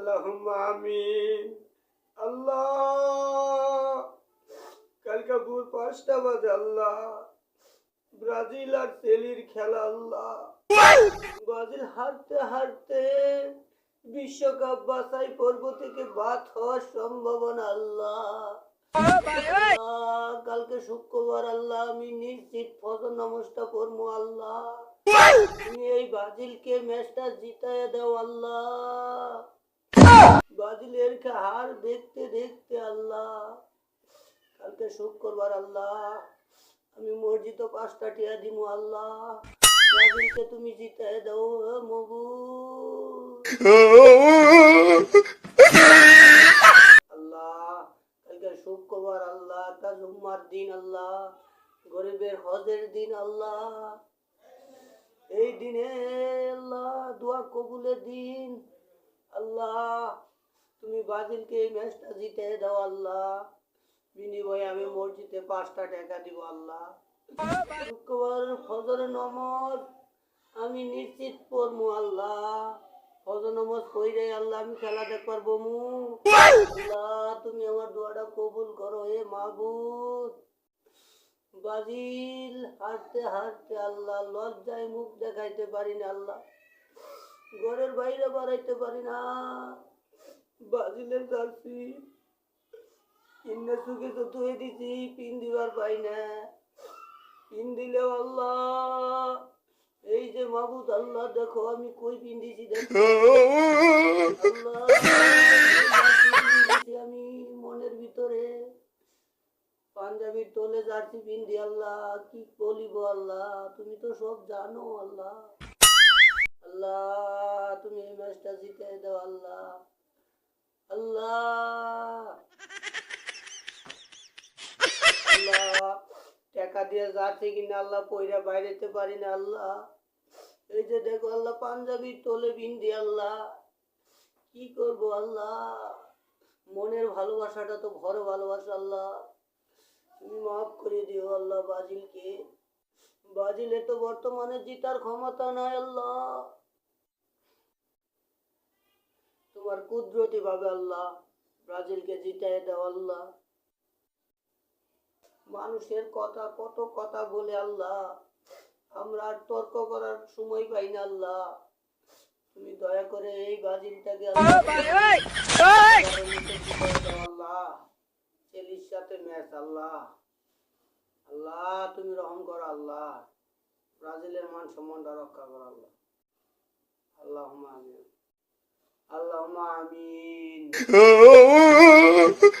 আল্লাহুম্মা আমিন। আল্লাহ। কালকা ভোর পাঁচটা বাজে আল্লাহ। ব্রাজিল আর তেলির খেলা আল্লাহ। ব্রাজিল হারতে হারতে বিশ্বকাপ বাছাই পর্ব থেকে বাদ হওয়ার সম্ভাবনা আল্লাহ, কালকে শুক্রবার আল্লাহ, আমি নিশ্চিত ফজর নামাজটা পড়ব আল্লাহ। তুমি এই ব্রাজিলকে ম্যাচটা জিতায় দাও আল্লাহ। ব্রাজিলের খে- হার দেখতে দেখতে আল্লাহ, কালকে শুক্রবার আল্লাহ, আমি মসজিদে পাঁচটা টিয়া দিমু আল্লাহ। ব্রাজিলকে তুমি জিতায় দাও মবু আল্লাহ, কালকে শুক্রবার আল্লাহ তা জুম্মার দিন আল্লাহ, গরিবের হজের দিন আল্লাহ। এই দিনে আল্লাহ, দোয়া কবুলের দিন আল্লাহ। তুমি বাদিলকে এই ম্যাচটা জিতে দাও আল্লাহ। বিনিময়ে আমি মসজিদে পাঁচটা টাকা দিব আল্লাহ। শুক্রবার ফজর নমজ, আমি নিশ্চিত পড়ব আল্লাহ। ফজর নমজ পড়ে আল্লাহ, আমি খেলা দেখবার বমু আল্লাহ, তুমি আমার দোয়াটা কবুল করো হে মাহবুদ বাজিল হাঁটতে হাঁটতে আল্লাহ, লজ্জায় মুখ দেখাইতে পারি না আল্লাহ। ঘরের বাইরে বাড়াইতে পারি না। বাজিলের জার্সি কিনে চুকে তো ধুয়ে দিছি, পিন দিবার পাই না। পিন দিলেও আল্লাহ, এই যে মাবুদ আল্লাহ, দেখো আমি কই পিন দিছি পিন আমি মনের ভিতরে পাঞ্জাবির তোলে জার্সি পিন্দি আল্লাহ, কি বলিব আল্লাহ? তুমি তো সব জানো আল্লাহ। আল্লাহ তুমি এই ম্যাচটা জিতে দাও আল্লাহ আল্লাহ। আল্লাহ। টাকা দিয়ে যাচ্ছে কিনা আল্লাহ, পয়রা বাইরেতে পারি না আল্লাহ। এই যে দেখো আল্লাহ, পাঞ্জাবির তোলে বিন্দি আল্লাহ। কি করব আল্লাহ? মনের ভালোবাসাটা তো ভরে ভালোবাসা আল্লাহ। তুমি মাফ করে দিও আল্লাহ বাজিলকে। বাজিলে তো বর্তমানে জিতার ক্ষমতা নাই আল্লাহ। তোমার কুদরতি ভাবে আল্লাহ ব্রাজিলকে জিতাই দাও আল্লাহ। মানুষের কথা কত কথা বলে আল্লাহ। আমরা আর তর্ক করার সময় পাই না আল্লাহ। তুমি দয়া করে এই ব্রাজিলটাকে আল্লাহ আল্লাহ। চেলির সাথে ম্যাচ আল্লাহ। আল্লাহ তুমি রহম করো আল্লাহ। ব্রাজিলের মান সম্মানটা রক্ষা করো আল্লাহ। আল্লাহ আমিন। আল্লাহ আমিন